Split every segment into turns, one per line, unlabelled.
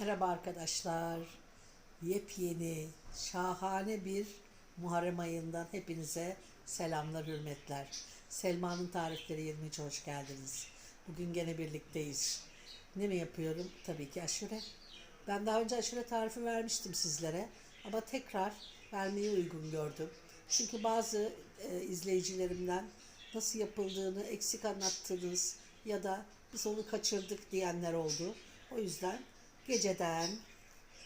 Merhaba arkadaşlar. Yepyeni, şahane bir Muharrem ayından hepinize selamlar, hürmetler. Selma'nın tarifleri 23 hoş geldiniz. Bugün gene birlikteyiz. Ne mi yapıyorum? Tabii ki aşure. Ben daha önce aşure tarifi vermiştim sizlere ama tekrar vermeyi uygun gördüm. Çünkü bazı e, izleyicilerimden nasıl yapıldığını eksik anlattınız ya da biz onu kaçırdık diyenler oldu. O yüzden geceden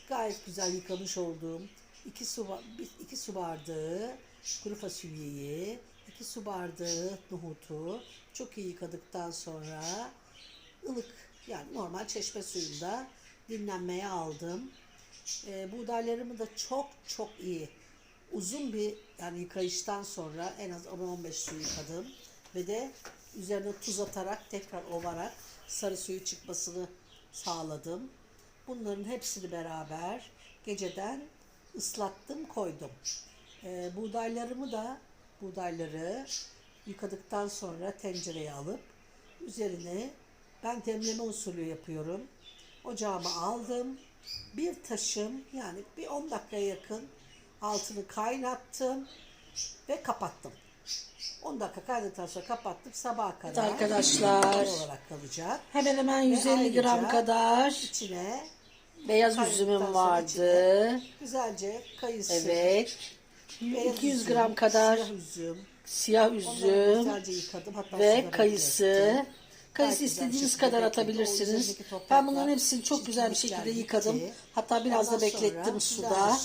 gayet güzel yıkamış olduğum 2 su, iki su bardağı kuru fasulyeyi, 2 su bardağı nohutu çok iyi yıkadıktan sonra ılık yani normal çeşme suyunda dinlenmeye aldım. E, buğdaylarımı da çok çok iyi uzun bir yani yıkayıştan sonra en az 10-15 su yıkadım ve de üzerine tuz atarak tekrar ovarak sarı suyu çıkmasını sağladım. Bunların hepsini beraber geceden ıslattım koydum. Ee, buğdaylarımı da buğdayları yıkadıktan sonra tencereye alıp üzerine ben demleme usulü yapıyorum. Ocağıma aldım. Bir taşım yani bir 10 dakikaya yakın altını kaynattım ve kapattım. 10 dakika kaynadıktan sonra kapattım sabaha kadar.
arkadaşlar.
olarak kalacak.
Hemen hemen 150 gram kadar
İçine
beyaz üzümüm vardı.
güzelce kayısı.
Evet.
beyaz
200
üzüm,
gram kadar
siyah üzüm.
siyah üzüm
güzelce yıkadım. Hatta suda
ve kayısı.
beklettim.
Kayısı istediğiniz kadar atabilirsiniz. Ben bunların hepsini çok güzel bir şekilde yıkadım. Hatta biraz da beklettim suda.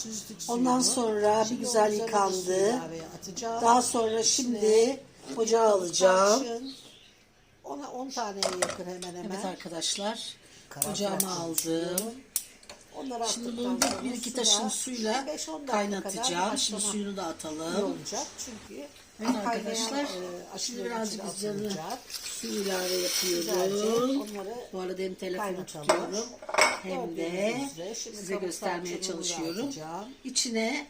Ondan sonra bir güzel yıkandı. Daha sonra şimdi ocağa alacağım.
Ona 10 taneye yakın hemen hemen.
Evet arkadaşlar. Ocağıma aldım.
Onları
Şimdi bunu bir, iki taşın suyla
bir 5-10 dakika kadar
kaynatacağım. Şimdi suyunu da atalım.
olacak çünkü
Evet arkadaşlar.
e,
Şimdi birazcık üzerine su ilave yapıyorum. Bu arada hem telefonu tutuyorum hem de size göstermeye çalışıyorum. İçine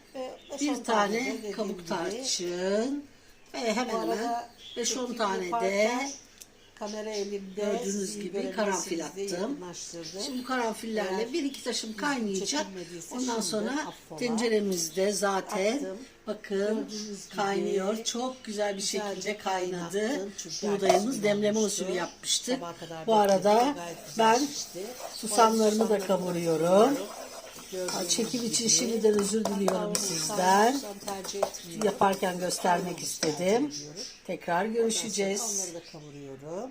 bir tane kabuk tarçın ve hemen
Bu
hemen
arada
5-10
çekim
tane de
yaparken kamera elimde
gördüğünüz gibi karanfil attım. Şimdi karanfillerle
Eğer
bir iki taşım kaynayacak. Ondan sonra tenceremizde zaten
Attım.
Bakın kaynıyor. Çok güzel bir şekilde kaynadı. Buğdayımız demleme usulü yapmıştık. Bu arada ben susamlarımı da kavuruyorum. Çekim için şimdiden özür diliyorum sizden. Yaparken göstermek istedim. Tekrar görüşeceğiz.
Onları da kavuruyorum.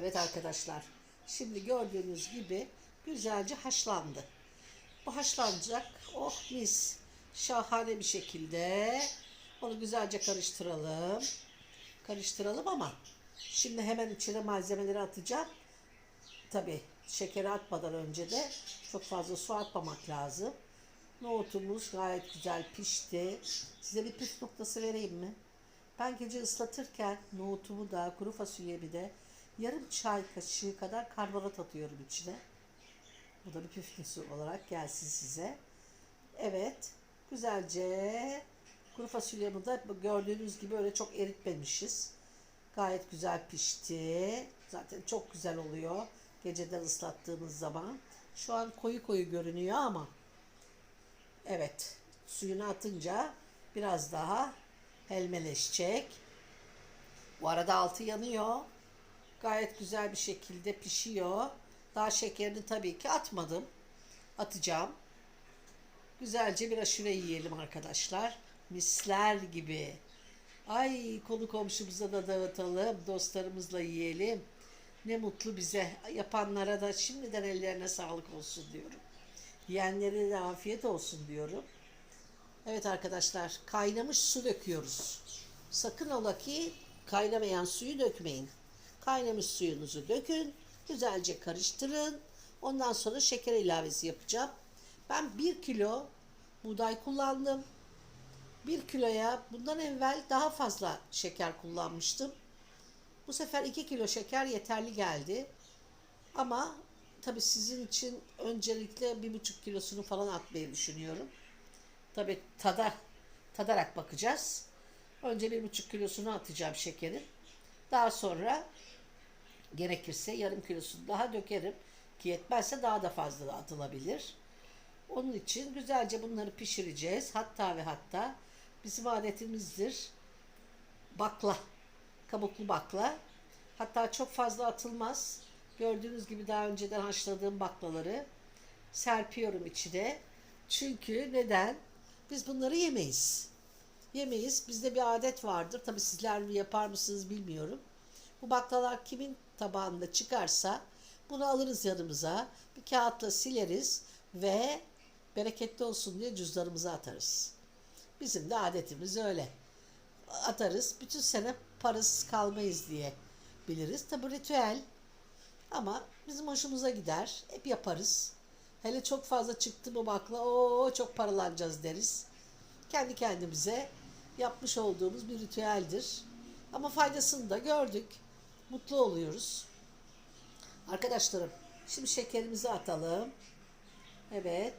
Evet arkadaşlar. Şimdi gördüğünüz gibi güzelce haşlandı. Bu haşlanacak. Oh mis. Şahane bir şekilde. Onu güzelce karıştıralım. Karıştıralım ama şimdi hemen içine malzemeleri atacağım. Tabi şekeri atmadan önce de çok fazla su atmamak lazım. Nohutumuz gayet güzel pişti. Size bir püf noktası vereyim mi? Ben gece ıslatırken nohutumu da kuru fasulyemi de yarım çay kaşığı kadar karbonat atıyorum içine. Bu da bir püf olarak gelsin size. Evet. Güzelce kuru fasulyemi de gördüğünüz gibi öyle çok eritmemişiz. Gayet güzel pişti. Zaten çok güzel oluyor. Geceden ıslattığınız zaman. Şu an koyu koyu görünüyor ama evet suyunu atınca biraz daha helmeleşecek. Bu arada altı yanıyor. Gayet güzel bir şekilde pişiyor. Daha şekerini tabii ki atmadım. Atacağım. Güzelce bir aşure yiyelim arkadaşlar. Misler gibi. Ay konu komşumuza da dağıtalım. Dostlarımızla yiyelim. Ne mutlu bize. Yapanlara da şimdiden ellerine sağlık olsun diyorum. Yiyenlere de afiyet olsun diyorum. Evet arkadaşlar kaynamış su döküyoruz. Sakın ola ki kaynamayan suyu dökmeyin. Kaynamış suyunuzu dökün. Güzelce karıştırın. Ondan sonra şeker ilavesi yapacağım. Ben 1 kilo buğday kullandım. 1 kiloya bundan evvel daha fazla şeker kullanmıştım. Bu sefer 2 kilo şeker yeterli geldi. Ama tabii sizin için öncelikle 1,5 kilosunu falan atmayı düşünüyorum. Tabii tada, tadarak bakacağız. Önce bir buçuk kilosunu atacağım şekerin. Daha sonra gerekirse yarım kilosunu daha dökerim. ki yetmezse daha da fazla atılabilir. Onun için güzelce bunları pişireceğiz. Hatta ve hatta bizim adetimizdir. Bakla, kabuklu bakla. Hatta çok fazla atılmaz. Gördüğünüz gibi daha önceden haşladığım baklaları serpiyorum içine. Çünkü neden? Biz bunları yemeyiz. Yemeyiz. Bizde bir adet vardır. Tabii sizler yapar mısınız bilmiyorum. Bu baklalar kimin tabağında çıkarsa bunu alırız yanımıza. Bir kağıtla sileriz ve bereketli olsun diye cüzdanımıza atarız. Bizim de adetimiz öyle. Atarız. Bütün sene parasız kalmayız diye biliriz. Tabi ritüel ama bizim hoşumuza gider. Hep yaparız. Hele çok fazla çıktı bu bakla o çok paralanacağız deriz. Kendi kendimize yapmış olduğumuz bir ritüeldir. Ama faydasını da gördük. Mutlu oluyoruz. Arkadaşlarım şimdi şekerimizi atalım. Evet.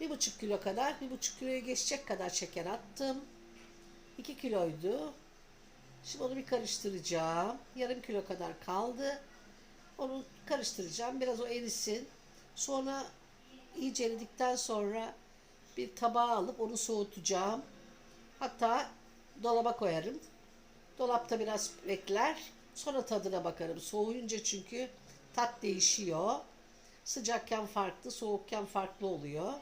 Bir buçuk kilo kadar, bir buçuk kiloyu geçecek kadar şeker attım. 2 kiloydu. Şimdi onu bir karıştıracağım. Yarım kilo kadar kaldı. Onu karıştıracağım. Biraz o erisin. Sonra iyice eridikten sonra bir tabağa alıp onu soğutacağım. Hatta dolaba koyarım. Dolapta biraz bekler. Sonra tadına bakarım. Soğuyunca çünkü tat değişiyor. Sıcakken farklı, soğukken farklı oluyor.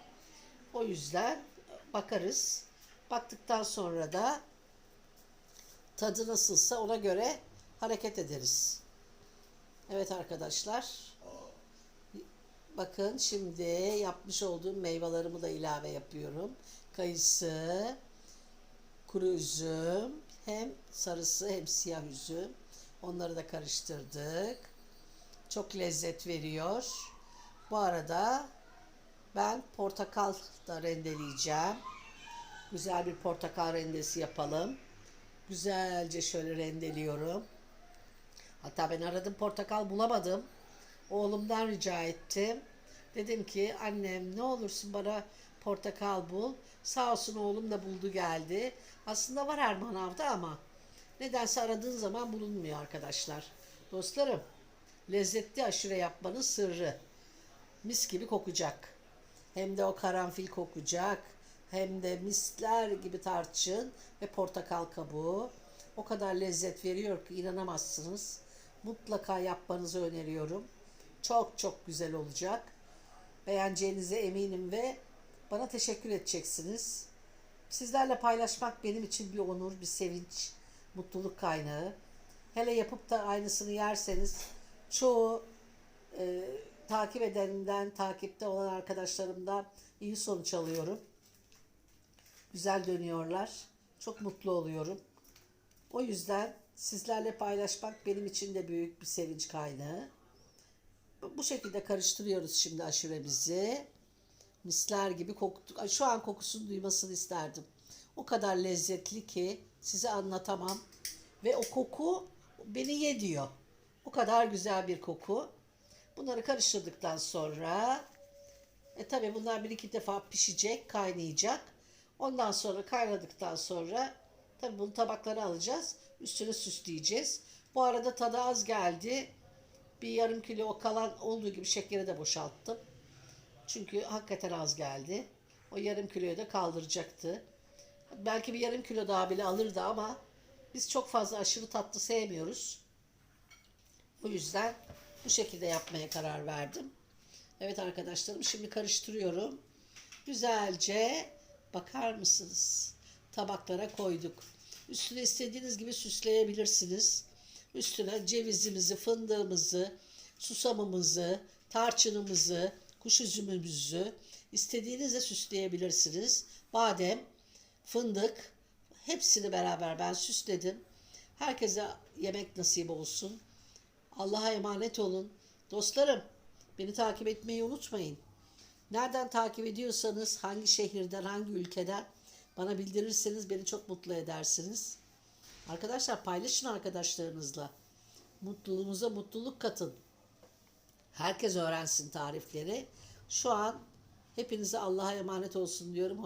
O yüzden bakarız. Baktıktan sonra da tadı nasılsa ona göre hareket ederiz. Evet arkadaşlar. Bakın şimdi yapmış olduğum meyvelerimi da ilave yapıyorum. Kayısı, kuru üzüm, hem sarısı hem siyah üzüm. Onları da karıştırdık. Çok lezzet veriyor. Bu arada ben portakal da rendeleyeceğim. Güzel bir portakal rendesi yapalım. Güzelce şöyle rendeliyorum. Hatta ben aradım portakal bulamadım. Oğlumdan rica ettim. Dedim ki annem ne olursun bana portakal bul. Sağ olsun oğlum da buldu geldi. Aslında var her manavda ama nedense aradığın zaman bulunmuyor arkadaşlar. Dostlarım lezzetli aşure yapmanın sırrı. Mis gibi kokacak. Hem de o karanfil kokacak. Hem de misler gibi tarçın ve portakal kabuğu. O kadar lezzet veriyor ki inanamazsınız. Mutlaka yapmanızı öneriyorum. Çok çok güzel olacak. Beğeneceğinize eminim ve bana teşekkür edeceksiniz. Sizlerle paylaşmak benim için bir onur, bir sevinç, mutluluk kaynağı. Hele yapıp da aynısını yerseniz çoğu takip edeninden, takipte olan arkadaşlarımdan iyi sonuç alıyorum. Güzel dönüyorlar. Çok mutlu oluyorum. O yüzden sizlerle paylaşmak benim için de büyük bir sevinç kaynağı. Bu şekilde karıştırıyoruz şimdi aşuremizi. Misler gibi koktu. Şu an kokusunu duymasını isterdim. O kadar lezzetli ki size anlatamam. Ve o koku beni ye diyor. O kadar güzel bir koku. Bunları karıştırdıktan sonra e tabi bunlar bir iki defa pişecek, kaynayacak. Ondan sonra kaynadıktan sonra tabi bunu tabaklara alacağız. Üstüne süsleyeceğiz. Bu arada tadı az geldi. Bir yarım kilo o kalan olduğu gibi şekeri de boşalttım. Çünkü hakikaten az geldi. O yarım kiloyu da kaldıracaktı. Belki bir yarım kilo daha bile alırdı ama biz çok fazla aşırı tatlı sevmiyoruz. O yüzden bu şekilde yapmaya karar verdim. Evet arkadaşlarım şimdi karıştırıyorum. Güzelce bakar mısınız? Tabaklara koyduk. Üstüne istediğiniz gibi süsleyebilirsiniz. Üstüne cevizimizi, fındığımızı, susamımızı, tarçınımızı, kuş üzümümüzü istediğinizle süsleyebilirsiniz. Badem, fındık hepsini beraber ben süsledim. Herkese yemek nasip olsun. Allah'a emanet olun. Dostlarım beni takip etmeyi unutmayın. Nereden takip ediyorsanız, hangi şehirden, hangi ülkeden bana bildirirseniz beni çok mutlu edersiniz. Arkadaşlar paylaşın arkadaşlarınızla. Mutluluğunuza mutluluk katın. Herkes öğrensin tarifleri. Şu an hepinize Allah'a emanet olsun diyorum.